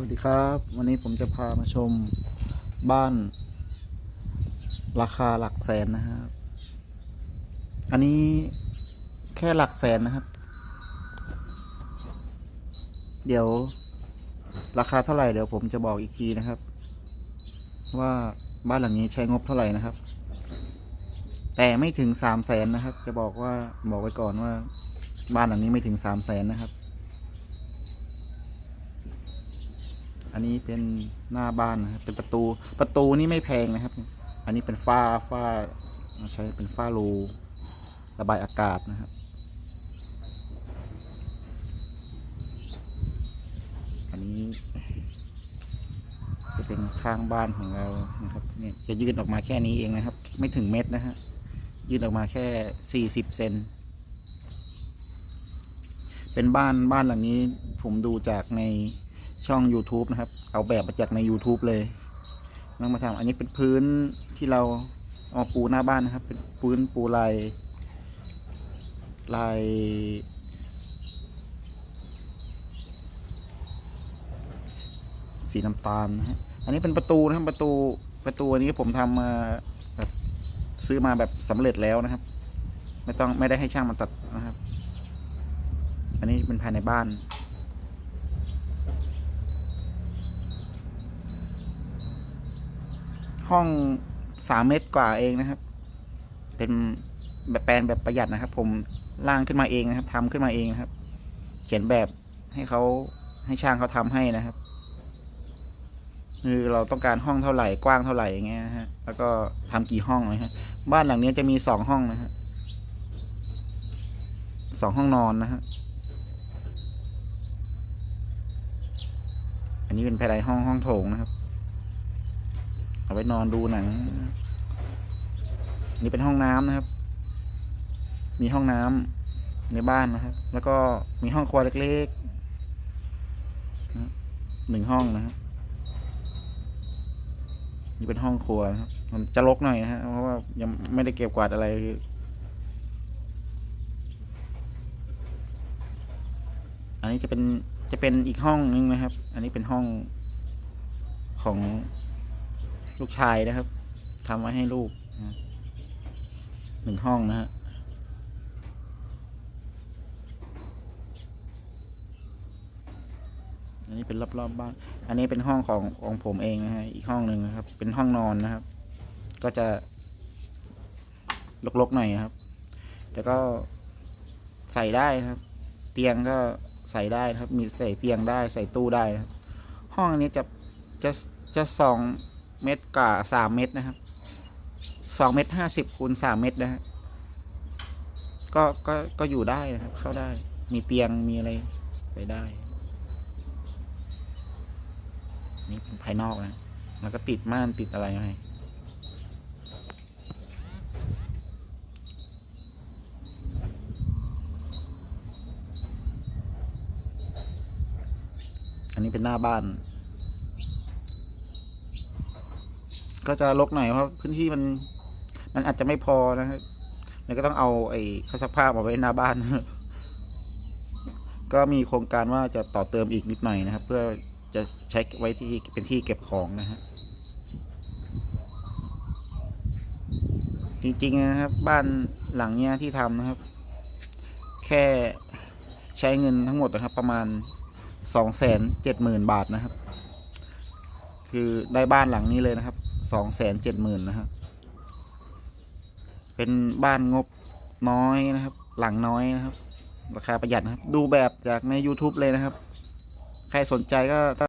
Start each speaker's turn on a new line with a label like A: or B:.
A: วัสดีครับ วันนี้ผมจะพามาชมบ้าน ราคาหลักแสนนะครับ อันนี้แค่หลักแสนนะครับ เดี๋ยวราคาเท่าไหร่เดี๋ยวผมจะบอกอีกทีนะครับ ว่าบ้านหลังนี้ใช้งบเท่าไหร่นะครับ แต่ไม่ถึงสามแสนนะครับ จะบอกว่าบอกไว้ก่อนว่า บ้านหลังนี้ไม่ถึงสามแสนนะครับ อันนี้เป็นหน้าบ้านนะครับเป็นประตูประตูนี่ไม่แพงนะครับ อันนี้เป็นฝ้าฝ้าใช้เป็นฝ้ารูระบายอากาศนะครับ อันนี้จะเป็นข้างบ้านของเรานะครับเนี่ยจะยืดออกมาแค่นี้เองนะครับ ไม่ถึงเม็ดนะฮะยืดออกมาแค่สี่สิบเซนเป็นบ้านบ้านหลังนี้ผมดูจากใน ช่อง YouTube นะครับ เอาแบบมาจากใน YouTube เลยนำมาทำอันนี้เป็นพื้นที่เราเอาปูหน้าบ้านนะครับ เป็นพื้นปูลายลายสีน้ำตาลนะฮะ อันนี้เป็นประตูนะครับประตูประตูอันนี้ผมทำมาแบบซื้อมาแบบสำเร็จแล้วนะครับ ไม่ต้องไม่ได้ให้ช่างมาตัดนะครับ อันนี้เป็นภายในบ้าน ห้องสามเมตรกว่าเองนะครับ เป็นแบบแปลนแบบประหยัดนะครับ ผมร่างขึ้นมาเองนะครับทำขึ้นมาเองนะครับ เขียนแบบให้เขาให้ช่างเขาทำให้นะครับคือเราต้องการห้องเท่าไหร่กว้างเท่าไหร่อย่างเงี้ยฮะแล้วก็ทำกี่ห้องนะฮะบ้านหลังนี้จะมีสองห้องนะฮะสองห้องนอนนะฮะอันนี้เป็นภายในห้องห้องโถงนะครับ เอาไว้นอนดูหนังนี่เป็นห้องน้ำนะครับ มีห้องน้ำในบ้านนะครับ แล้วก็มีห้องครัวเล็กๆหนึ่งห้องนะครับนี่เป็นห้องครัวนะครับมันจะรกหน่อยนะฮะเพราะว่ายังไม่ได้เก็บกวาดอะไรอันนี้จะเป็นจะเป็นอีกห้องนึงนะครับ อันนี้เป็นห้องของ ลูกชายนะครับทำไว้ให้ลูกนะหนึ่งห้องนะฮะอันนี้เป็นรอบๆบบ้าน อันนี้เป็นห้องของของผมเองนะฮะ อีกห้องหนึ่งนะครับ เป็นห้องนอนนะครับ ก็จะรกๆหน่อยนะครับ แต่ก็ใส่ได้ครับ เตียงก็ใส่ได้ครับ มีใส่เตียงได้ ใส่ตู้ได้ครับ ห้องอันนี้จะจะจะสอง เมตรกับสามเมตรนะครับสองเมตรห้าสิบคูณสามเมตรนะฮะก็ก็ก็อยู่ได้นะครับ เข้าได้ มีเตียงมีอะไรใส่ได้ นี่เป็นภายนอกนะแล้วก็ติดม่านติดอะไรให้อันนี้เป็นหน้าบ้าน ก็จะรกหน่อยเพราะพื้นที่มัน มันอาจจะไม่พอนะครับแล้วก็ต้องเอาไอ้เครื่องซักผ้ามาไว้หน้าบ้าน ก็มีโครงการว่าจะต่อเติมอีกนิดหน่อยนะครับ เพื่อจะใช้ไว้ที่เป็นที่เก็บของนะฮะจริงๆนะครับ บ้านหลังเนี้ยที่ทำนะครับ แค่ใช้เงินทั้งหมดนะครับ ประมาณสองแสนเจ็ดหมื่นบาทนะครับ คือได้บ้านหลังนี้เลยนะครับ สองแสนเจ็ดหมื่นนะครับ เป็นบ้านงบน้อยนะครับ หลังน้อยนะครับ ราคาประหยัดนะครับ ดูแบบจากใน YouTube เลยนะครับ ใครสนใจก็